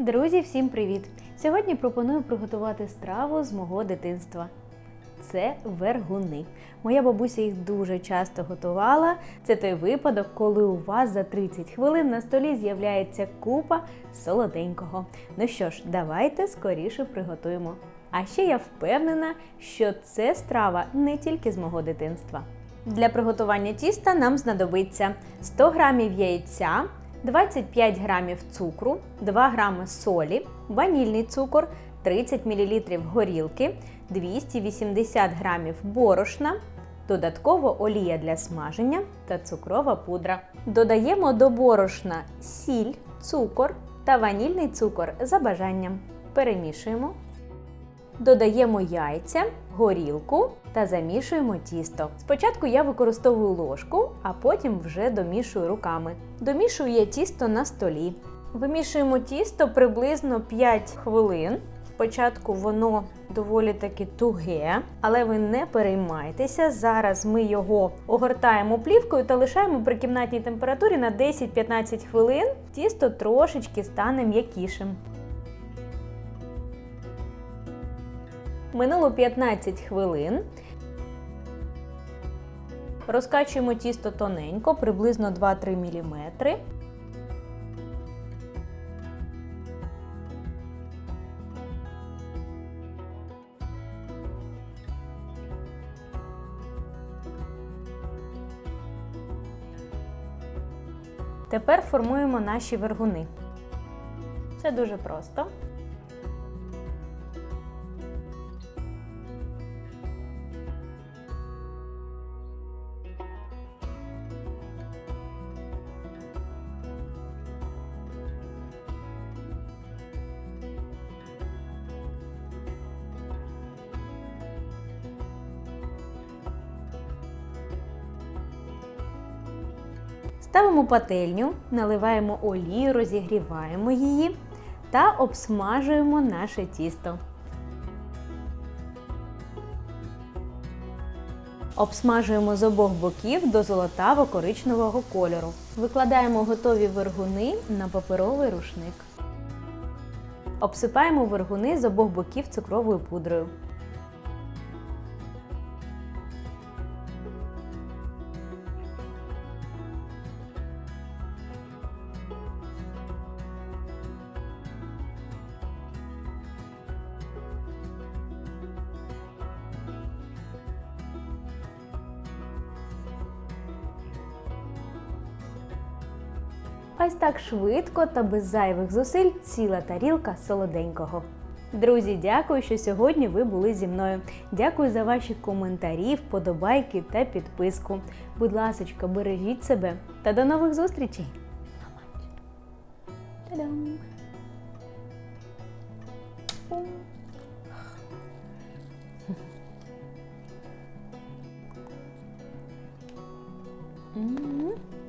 Друзі, всім привіт! Сьогодні пропоную приготувати страву з мого дитинства. Це вергуни. Моя бабуся їх дуже часто готувала. Це той випадок, коли у вас за 30 хвилин на столі з'являється купа солоденького. Ну що ж, давайте скоріше приготуємо. А ще я впевнена, що це страва не тільки з мого дитинства. Для приготування тіста нам знадобиться 100 грамів яйця, 25 грамів цукру, 2 грами солі, ванільний цукор, 30 мл горілки, 280 грамів борошна, додатково олія для смаження та цукрова пудра. Додаємо до борошна сіль, цукор та ванільний цукор за бажанням. Перемішуємо. Додаємо яйця, горілку та замішуємо тісто. Спочатку я використовую ложку, а потім вже домішую руками. Домішую я тісто на столі. Вимішуємо тісто приблизно 5 хвилин. Спочатку воно доволі таки туге, але ви не переймайтеся. Зараз ми його огортаємо плівкою та лишаємо при кімнатній температурі на 10-15 хвилин. Тісто трошечки стане м'якішим. Минуло 15 хвилин. Розкачуємо тісто тоненько, приблизно 2-3 мм. Тепер формуємо наші вергуни. Це дуже просто. Ставимо пательню, наливаємо олію, розігріваємо її та обсмажуємо наше тісто. Обсмажуємо з обох боків до золотаво-коричневого кольору. Викладаємо готові вергуни на паперовий рушник. Обсипаємо вергуни з обох боків цукровою пудрою. ось так швидко та без зайвих зусиль ціла тарілка солоденького. Друзі, дякую, що сьогодні ви були зі мною. Дякую за ваші коментарі, вподобайки та підписку. Будь ласочка, бережіть себе та до нових зустрічей! Mm-hmm.